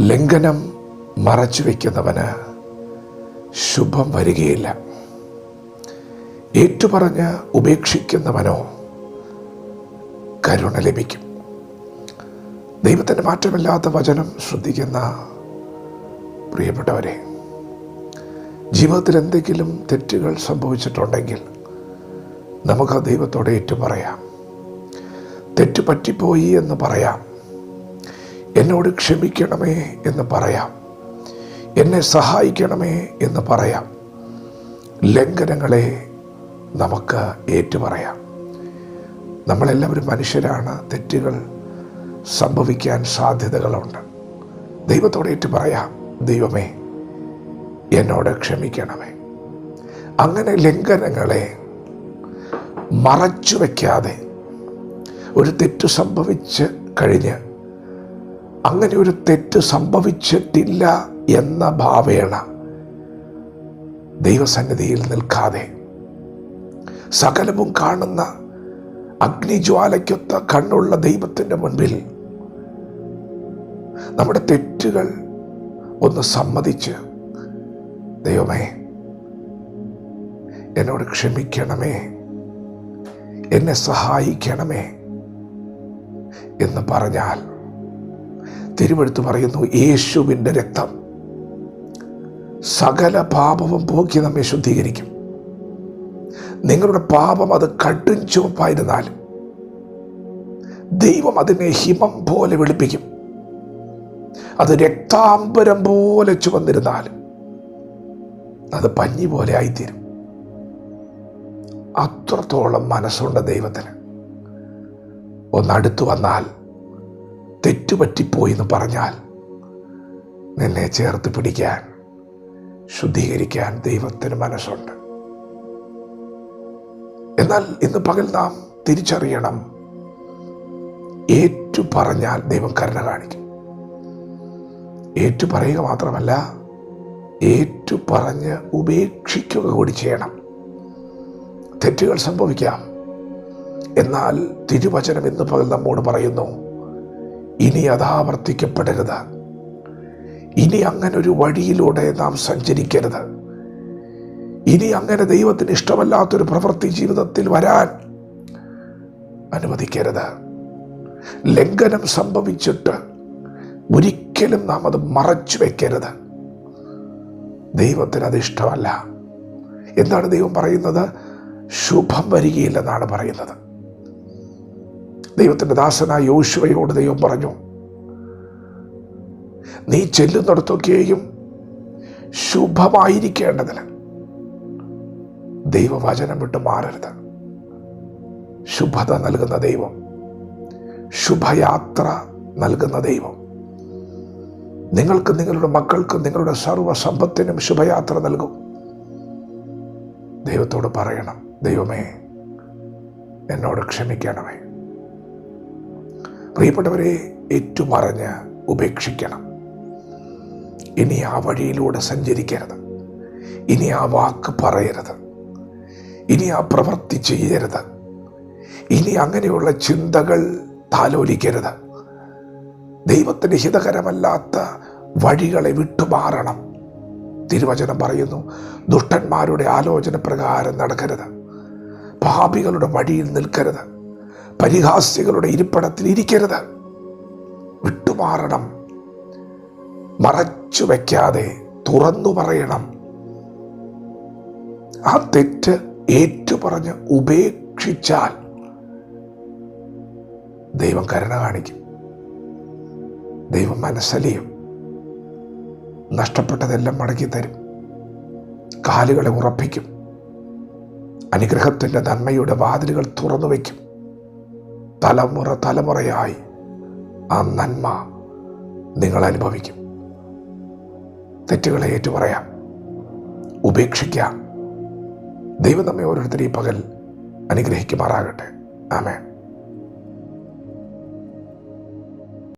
ലംഘനം മറച്ചു വയ്ക്കുന്നവന് ശുഭം വരികയില്ല. ഏറ്റുപറഞ്ഞ് ഉപേക്ഷിക്കുന്നവനോ കരുണ ലഭിക്കും. ദൈവത്തിന്റെ മാറ്റമില്ലാത്ത വചനം ശ്രദ്ധിക്കുന്ന പ്രിയപ്പെട്ടവരെ ജീവിതത്തിൽ എന്തെങ്കിലും തെറ്റുകൾ സംഭവിച്ചിട്ടുണ്ടെങ്കിൽ നമുക്ക് ദൈവത്തോടെ ഏറ്റുപറയാം. തെറ്റ് പറ്റിപ്പോയി എന്ന് പറയാം. എന്നോട് ക്ഷമിക്കണമേ എന്ന് പറയാം. എന്നെ സഹായിക്കണമേ എന്ന് പറയാം. ലംഘനങ്ങളെ നമുക്ക് ഏറ്റുപറയാം. നമ്മളെല്ലാവരും മനുഷ്യരാണ്. തെറ്റുകൾ സംഭവിക്കാൻ സാധ്യതകളുണ്ട്. ദൈവത്തോട് ഏറ്റു പറയാം ദൈവമേ എന്നോട് ക്ഷമിക്കണമേ. അങ്ങനെ ലംഘനങ്ങളെ മറച്ചു വയ്ക്കാതെ ഒരു തെറ്റു സംഭവിച്ച് കഴിഞ്ഞ് അങ്ങനെ ഒരു തെറ്റ് സംഭവിച്ചിട്ടില്ല എന്ന ഭാവേണ. ദൈവസന്നിധിയിൽ നിൽക്കാതെ സകലവും കാണുന്ന അഗ്നിജ്വാലയ്ക്കൊത്ത കണ്ണുള്ള ദൈവത്തിന്റെ മുൻപിൽ നമ്മുടെ തെറ്റുകൾ ഒന്ന് സമ്മതിച്ച് ദൈവമേ എന്നോട് ക്ഷമിക്കണമേ എന്നെ സഹായിക്കണമേ എന്ന് പറഞ്ഞാൽ തിരുവെടുത്ത് പറയുന്നു യേശുവിന്റെ രക്തം സകല പാപവും പോക്കി നമ്മെ ശുദ്ധീകരിക്കും. നിങ്ങളുടെ പാപം അത് കടും ചുവപ്പായിരുന്നാലും ദൈവം അതിനെ ഹിമം പോലെ വെളുപ്പിക്കും. അത് രക്താംബരം പോലെ ചുവന്നിരുന്നാലും അത് പഞ്ഞി പോലെ ആയിത്തീരും. അത്രത്തോളം മനസ്സുണ്ട് ദൈവത്തിന് ഒന്നടുത്തു വന്നാൽ തെറ്റുപറ്റിപ്പോയി എന്ന് പറഞ്ഞാൽ നിന്നെ ചേർത്ത് പിടിക്കാൻ ശുദ്ധീകരിക്കാൻ ദൈവത്തിന് മനസ്സുണ്ട്. എന്നാൽ ഇന്ന് പകൽ നാം തിരിച്ചറിയണം ഏറ്റു പറഞ്ഞാൽ ദൈവം കരുണ കാണിക്കും. ഏറ്റു പറയുക മാത്രമല്ല ഏറ്റു പറഞ്ഞ് ഉപേക്ഷിക്കുക കൂടി ചെയ്യണം. തെറ്റുകൾ സംഭവിക്കാം. എന്നാൽ തിരുവചനം ഇന്ന് പകൽ നമ്മോട് പറയുന്നു ഇനി അതാവർത്തിക്കപ്പെടരുത്. ഇനി അങ്ങനെ ഒരു വഴിയിലൂടെ നാം സഞ്ചരിക്കരുത്. ഇനി അങ്ങനെ ദൈവത്തിന് ഇഷ്ടമല്ലാത്തൊരു പ്രവൃത്തി ജീവിതത്തിൽ വരാൻ അനുവദിക്കരുത്. ലംഘനം സംഭവിച്ചിട്ട് ഒരിക്കലും നാം അത് മറച്ചു വെക്കരുത്. ദൈവത്തിന് അത് ഇഷ്ടമല്ല. എന്താണ് ദൈവം പറയുന്നത്? ശുഭം വരികയില്ലെന്നാണ് പറയുന്നത്. ദൈവത്തിന്റെ ദാസനായ യോശുവയോട് ദൈവം പറഞ്ഞു നീ ചെല്ലുന്നിടത്തൊക്കെയും ശുഭമായിരിക്കേണ്ടതിന് ദൈവവചനം വിട്ട് മാറരുത്. ശുഭത നൽകുന്ന ദൈവം ശുഭയാത്ര നൽകുന്ന ദൈവം. നിങ്ങൾക്ക് നിങ്ങളുടെ മക്കൾക്കും നിങ്ങളുടെ സർവ സമ്പത്തിനും ശുഭയാത്ര നൽകും. ദൈവത്തോട് പറയണം ദൈവമേ എന്നോട് ക്ഷമിക്കണമേ. പ്രിയപ്പെട്ടവരെ ഏറ്റുമറഞ്ഞ് ഉപേക്ഷിക്കണം. ഇനി ആ വഴിയിലൂടെ സഞ്ചരിക്കരുത്. ഇനി ആ വാക്ക് പറയരുത്. ഇനി ആ പ്രവൃത്തി ചെയ്യരുത്. ഇനി അങ്ങനെയുള്ള ചിന്തകൾ താലോലിക്കരുത്. ദൈവത്തിന് ഹിതകരമല്ലാത്ത വഴികളെ വിട്ടുമാറണം. തിരുവചനം പറയുന്നു ദുഷ്ടന്മാരുടെ ആലോചന പ്രകാരം നടക്കരുത്. പാപികളുടെ വഴിയിൽ നിൽക്കരുത്. പരിഹാസ്യകളുടെ ഇരിപ്പിടത്തിൽ ഇരിക്കരുത്. വിട്ടുമാറണം. മറച്ചു വയ്ക്കാതെ തുറന്നു പറയണം. ആ തെറ്റ് ഏറ്റുപറഞ്ഞ് ഉപേക്ഷിച്ചാൽ ദൈവം കരുണ കാണിക്കും. ദൈവം മനസ്സലിയും. നഷ്ടപ്പെട്ടതെല്ലാം മടക്കി തരും. കാലുകളെ ഉറപ്പിക്കും. അനുഗ്രഹത്തിന്റെ നന്മയുടെ വാതിലുകൾ തുറന്നു വയ്ക്കും. തലമുറ തലമുറയായി ആ നന്മ നിങ്ങൾ അനുഭവിക്കും. തെറ്റുകളെ ഏറ്റുപറയാം. ഉപേക്ഷിക്കാം. ദൈവം നമ്മെ ഓരോരുത്തരെയും പകൽ അനുഗ്രഹിക്കുമാറാകട്ടെ. ആമേൻ.